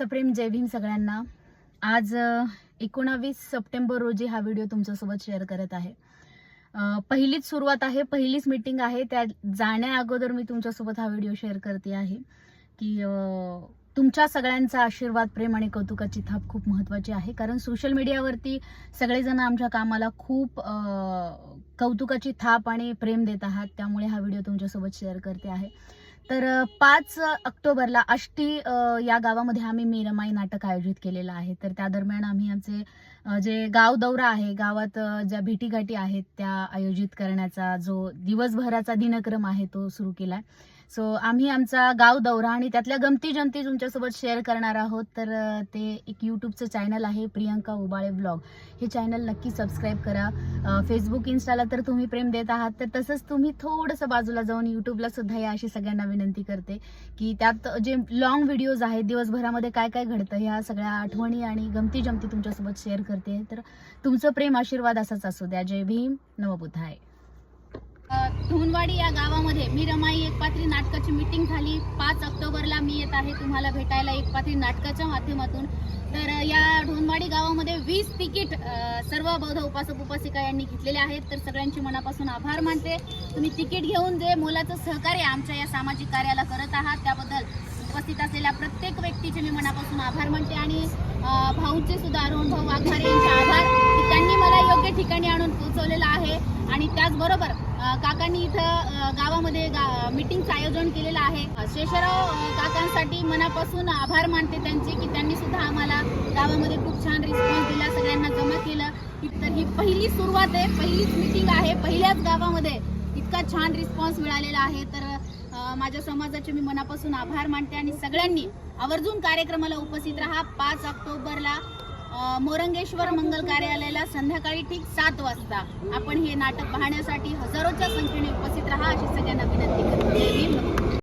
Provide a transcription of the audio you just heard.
सप्रेम जय भीम सगळ्यांना. आज एकोणावीस सप्टेंबर रोजी हा व्हिडिओ तुमच्यासोबत शेअर करत आहे. पहिलीच सुरुवात आहे पहिलीच मीटिंग आहे. त्या जाण्या अगोदर मी तुमच्यासोबत हा व्हिडिओ शेअर करते आहे की तुमच्या सगळ्यांचा आशीर्वाद प्रेम आणि कौतुकाची थाप खूप महत्त्वाची आहे. कारण सोशल मीडियावरती सगळेजण आमच्या कामाला खूप कौतुकाची थाप आणि प्रेम देत आहात. त्यामुळे हा व्हिडिओ तुमच्यासोबत शेअर करते आहे. तर पाच ऑक्टोबरला आष्टी या गावामध्ये आम्ही मेरमाई नाटक आयोजित केलेलं आहे. तर त्या दरम्यान आम्ही आमचे जे गाव दौरा आहे गावात ज्या भेटीगाठी आहेत त्या आयोजित करण्याचा जो दिवसभराचा दिनक्रम आहे तो सुरू केलाय. सो आम्ही आमचा गाव दौरा आणि त्यातल्या गमती जमती तुमच्यासोबत शेअर करणार आहोत. तर ते एक यूट्यूबचं चॅनल आहे प्रियंका उबाळे ब्लॉग. हे चॅनल नक्की सबस्क्राईब करा. फेसबुक इन्स्टाला तर तुम्ही प्रेम देत आहात. तर तसंच तुम्ही थोडंसं बाजूला जाऊन युट्यूबला सुद्धा या अशी सगळ्यांना विनंती करते की त्यात जे लॉंग व्हिडिओज आहेत दिवसभरामध्ये काय काय घडतं ह्या सगळ्या आठवणी आणि गमती जमती तुमच्यासोबत शेअर करते. तर तुमचं प्रेम आशीर्वाद असाच असू द्या. जय भीम नवबुद्धाय धुनवाडी या गावामध्ये मी रमाई एक पात्री नाटकाची मीटिंग झाली. पाच ऑक्टोबरला मी येत आहे. तुम्हाला भेटायला एक पात्री नाटकाच्या माध्यमातून. तर या ढोनवाडी गावामध्ये वीस तिकीट सर्व बौद्ध उपासक उपासिका यांनी घेतलेले आहेत. तर सगळ्यांची मनापासून आभार मानते. तुम्ही तिकीट घेऊन जे मोलाचं सहकार्य आमच्या या सामाजिक कार्याला करत आहात त्याबद्दल उपस्थित असलेल्या प्रत्येक व्यक्तीचे मी मनापासून आभार मानते. आणि अ, भाऊचे सुद्धा अरुण भाऊ वाघमारे यांचे आभार की त्यांनी मला योग्य ठिकाणी आणून पोहोचवलेलं आहे. आणि त्याचबरोबर काकांनी इथं गावामध्ये गा मीटिंगचं आयोजन केलेलं आहे. शेषराव काकांसाठी मनापासून आभार मानते त्यांचे की त्यांनी सुद्धा आम्हाला गावामध्ये खूप छान रिस्पॉन्स दिला सगळ्यांना जमा केलं. तर ही पहिली सुरुवात आहे पहिलीच मिटिंग आहे पहिल्याच गावामध्ये इतका छान रिस्पॉन्स मिळालेला आहे. तर माझ्या समाजाचे मी मनापासून आभार मानते आणि सगळ्यांनी आवर्जून कार्यक्रमाला उपस्थित राहा. पाच ऑक्टोबरला मोरंगेश्वर मंगल कार्यालयाला संध्याकाळी ठीक सात वाजता आपण हे नाटक पाहण्यासाठी हजारोच्या संख्येने उपस्थित राहा अशी सगळ्यांना विनंती करतो.